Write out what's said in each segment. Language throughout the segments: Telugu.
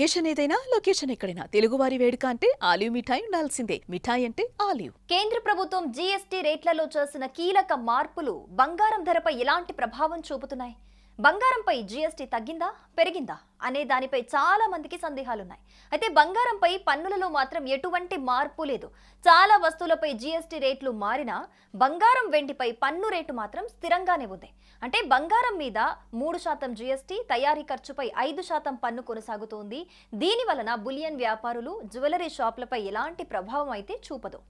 లొకేషన్ ఏదైనా లొకేషన్ ఎక్కడైనా. తెలుగువారి వేడుక అంటే ఆలివ్ మిఠాయి ఉండాల్సిందే. మిఠాయి అంటే ఆలివ్. కేంద్ర ప్రభుత్వం జీఎస్టీ రేట్లలో చేసిన కీలక మార్పులు బంగారం ధరపై ఎలాంటి ప్రభావం చూపుతున్నాయి? బంగారంపై జీఎస్టీ తగ్గిందా పెరిగిందా అనే దానిపై చాలా మందికి సందేహాలున్నాయి. అయితే బంగారంపై పన్నులలో మాత్రం ఎటువంటి మార్పు లేదు. చాలా వస్తువులపై జీఎస్టీ రేట్లు మారినా బంగారం వెండిపై పన్ను రేటు మాత్రం స్థిరంగానే ఉంది. అంటే బంగారం మీద మూడు శాతం జీఎస్టీ తయారీ ఖర్చుపై ఐదు శాతం పన్ను కొనసాగుతోంది. దీని వలన బులియన్ వ్యాపారులు జ్యువెలరీ షాపులపై ఎలాంటి ప్రభావం అయితే చూపదు.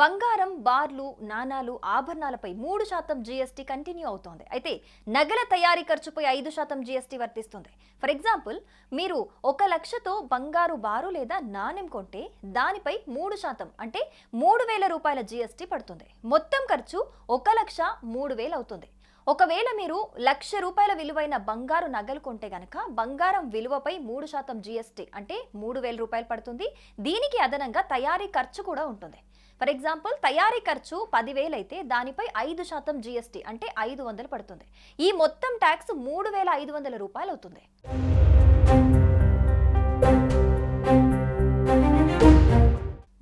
బంగారం బార్లు నాణాలు ఆభరణాలపై మూడు శాతం జీఎస్టీ కంటిన్యూ అవుతోంది. అయితే నగల తయారీ ఖర్చుపై ఐదు శాతం జీఎస్టీ వర్తిస్తుంది. ఫర్ ఎగ్జాంపుల్ మీరు ఒక లక్షతో బంగారు బారు లేదా నాణెం కొంటే దానిపై మూడు శాతం అంటే మూడు వేల రూపాయల జీఎస్టీ పడుతుంది. మొత్తం ఖర్చు ఒక లక్ష మూడు వేలు అవుతుంది. ఒకవేళ మీరు లక్ష రూపాయల విలువైన బంగారు నగలు కొంటే గనక బంగారం విలువపై మూడు శాతం జీఎస్టీ అంటే మూడు వేల రూపాయలు పడుతుంది. దీనికి అదనంగా తయారీ ఖర్చు కూడా ఉంటుంది. ఫర్ ఎగ్జాంపుల్ తయారీ ఖర్చు పదివేలు అయితే దానిపై ఐదు శాతం జీఎస్టీ అంటే ఐదు వందలు పడుతుంది. ఈ మొత్తం ట్యాక్స్ మూడు వేల ఐదు వందల రూపాయలు అవుతుంది.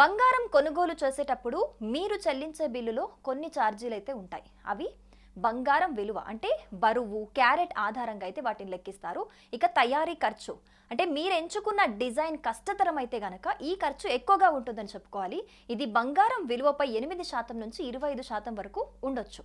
బంగారం కొనుగోలు చేసేటప్పుడు మీరు చెల్లించే బిల్లులో కొన్ని ఛార్జీలు అయితే ఉంటాయి. అవి బంగారం విలువ అంటే బరువు క్యారెట్ ఆధారంగా అయితే వాటిని లెక్కిస్తారు. ఇక తయారీ ఖర్చు అంటే మీరు ఎంచుకున్న డిజైన్ కష్టతరం అయితే గనక ఈ ఖర్చు ఎక్కువగా ఉంటుందని చెప్పుకోవాలి. ఇది బంగారం విలువపై ఎనిమిది శాతం నుంచి ఇరవై ఐదు శాతం వరకు ఉండొచ్చు.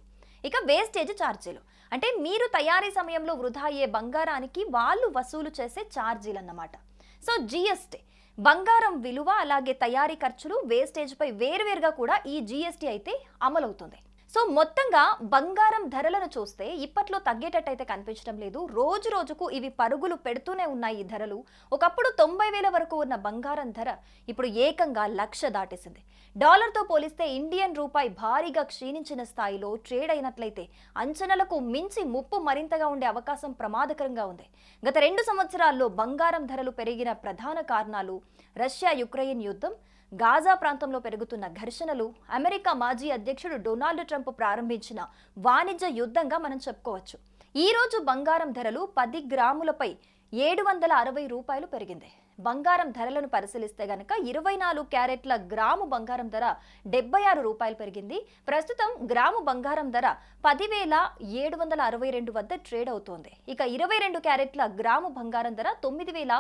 ఇక వేస్టేజ్ ఛార్జీలు అంటే మీరు తయారీ సమయంలో వృధా అయ్యే బంగారానికి వాళ్ళు వసూలు చేసే ఛార్జీలు అన్నమాట సో జిఎస్టీ బంగారం విలువ అలాగే తయారీ ఖర్చులు వేస్టేజ్పై వేరువేరుగా కూడా ఈ జీఎస్టీ అయితే అమలవుతుంది. సో మొత్తంగా బంగారం ధరలను చూస్తే ఇప్పట్లో తగ్గేటట్టయితే కనిపించడం లేదు. రోజు రోజుకు ఇవి పరుగులు పెడుతూనే ఉన్నాయి ఈ ధరలు. ఒకప్పుడు తొంభై వేల వరకు ఉన్న బంగారం ధర ఇప్పుడు ఏకంగా లక్ష దాటేసింది. డాలర్తో పోలిస్తే ఇండియన్ రూపాయి భారీగా క్షీణించిన స్థాయిలో ట్రేడ్ అయినట్లయితే అంచనాలకు మించి ముప్పు మరింతగా ఉండే అవకాశం ప్రమాదకరంగా ఉంది. గత రెండు సంవత్సరాల్లో బంగారం ధరలు పెరిగిన ప్రధాన కారణాలు రష్యా యుక్రెయిన్ యుద్ధం గాజా ప్రాంతంలో పెరుగుతున్న ఘర్షణలు అమెరికా మాజీ అధ్యక్షుడు డొనాల్డ్ ట్రంప్ ప్రారంభించిన వాణిజ్య యుద్ధంగా మనం చెప్పుకోవచ్చు. ఈ రోజు బంగారం ధరలు పది గ్రాములపై ఏడు వందల అరవై రూపాయలు పెరిగింది. బంగారం ధరలను పరిశీలిస్తే గనక ఇరవై నాలుగు క్యారెట్ల గ్రాము బంగారం ధర డెబ్బై ఆరు రూపాయలు పెరిగింది. ప్రస్తుతం గ్రాము బంగారం ధర పదివేల ఏడు వందల అరవై రెండు వద్ద ట్రేడ్ అవుతోంది. ఇక ఇరవై రెండు క్యారెట్ల గ్రాము బంగారం ధర తొమ్మిది వేల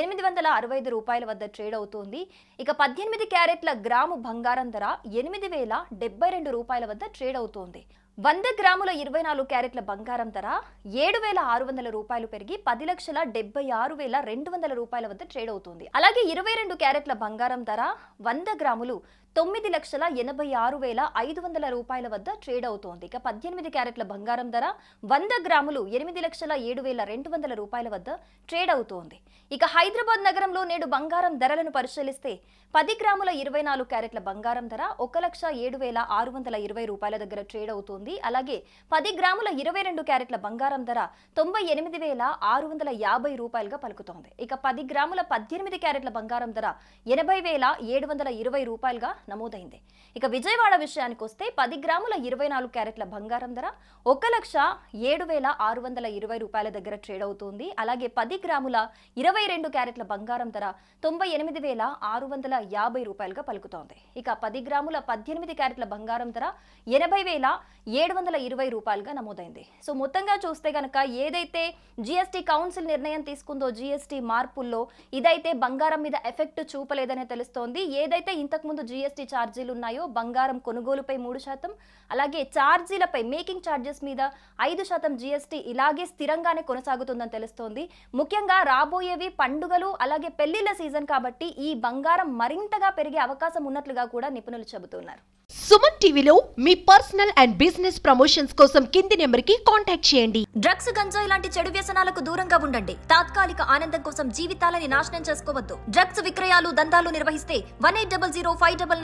ఎనిమిది వందల అరవై ఐదు రూపాయల వద్ద ట్రేడ్ అవుతోంది. ఇక పద్దెనిమిది క్యారెట్ల గ్రాము బంగారం ధర ఎనిమిది వేల డెబ్బై రెండు రూపాయల వద్ద ట్రేడ్ అవుతోంది. వంద గ్రాముల ఇరవై నాలుగు క్యారెట్ల బంగారం ధర ఏడు వేల ఆరు వందల రూపాయలు పెరిగి పది లక్షల డెబ్బై ఆరు వేల రెండు వందల రూపాయల వద్ద ట్రేడ్ అవుతుంది. అలాగే ఇరవై రెండు క్యారెట్ల బంగారం ధర వంద గ్రాములు తొమ్మిది లక్షల ఎనభై ఆరు వేల ఐదు వందల రూపాయల వద్ద ట్రేడ్ అవుతోంది. ఇక పద్దెనిమిది క్యారెట్ల బంగారం ధర వంద గ్రాములు ఎనిమిది లక్షల ఏడు వేల రెండు వందల రూపాయల వద్ద ట్రేడ్ అవుతోంది. ఇక హైదరాబాద్ నగరంలో నేడు బంగారం ధరలను పరిశీలిస్తే పది గ్రాముల ఇరవై నాలుగు క్యారెట్ల బంగారం ధర ఒక లక్ష ఏడు వేల ఆరు వందల ఇరవై రూపాయల దగ్గర ట్రేడ్ అవుతోంది. అలాగే పది గ్రాముల ఇరవై రెండు క్యారెట్ల బంగారం ధర తొంభై ఎనిమిది వేల ఆరు వందల యాభై రూపాయలుగా పలుకుతోంది. ఇక పది గ్రాముల పద్దెనిమిది క్యారెట్ల బంగారం ధర ఎనభై వేల ఏడు వందల ఇరవై రూపాయలుగా నమోదైంది. ఇక విజయవాడ విషయానికి వస్తే పది గ్రాముల ఇరవై నాలుగు క్యారెట్ల బంగారం ధర ఒక లక్ష ఏడు వేల ఆరు వందల ఇరవై రూపాయల దగ్గర ట్రేడ్ అవుతుంది. అలాగే పది గ్రాముల ఇరవై రెండు క్యారెట్ల బంగారం ధర తొంభై ఎనిమిది వేల ఆరు వందల యాభై రూపాయలుగా పలుకుతోంది. ఇక పది గ్రాముల పద్దెనిమిది క్యారెట్ల బంగారం ధర ఎనభై వేల ఏడు వందల ఇరవై రూపాయలుగా నమోదైంది. సో మొత్తంగా చూస్తే కనుక ఏదైతే జిఎస్టీ కౌన్సిల్ నిర్ణయం తీసుకుందో జిఎస్టీ మార్పుల్లో ఇదైతే బంగారం మీద ఎఫెక్ట్ చూపలేదనే తెలుస్తోంది. ఏదైతే ఇంతకుముందు జిఎస్టీ జిఎస్టీ ఛార్జీలు ఉన్నాయో బంగారం కొనుగోలుపై మూడు శాతం అలాగే ఛార్జీలపై మేకింగ్ ఛార్జెస్ మీద ఐదు శాతం జిఎస్టీ ఇలాగే స్థిరంగానే కొనసాగుతుందని తెలుస్తోంది. ముఖ్యంగా రాబోయేవి పండుగలు అలాగే పెళ్ళిళ్ళ సీజన్ కాబట్టి ఈ బంగారం మరింతగా పెరిగే అవకాశం ఉన్నట్లుగా కూడా నిపుణులు చెబుతున్నారు. సుమన్ టీవీలో మీ పర్సనల్ అండ్ బిజినెస్ ప్రమోషన్స్ కోసం కింది నెంబర్కి కాంటాక్ట్ చేయండి. డ్రగ్స్ గంజాయి లాంటి చెడు వ్యసనాలకు దూరంగా ఉండండి. తాత్కాలిక ఆనందం కోసం జీవితాలని నాశనం చేసుకోవద్దు. డ్రగ్స్ విక్రయాలు దందాలు నిర్వహిస్తే one eight double zero five double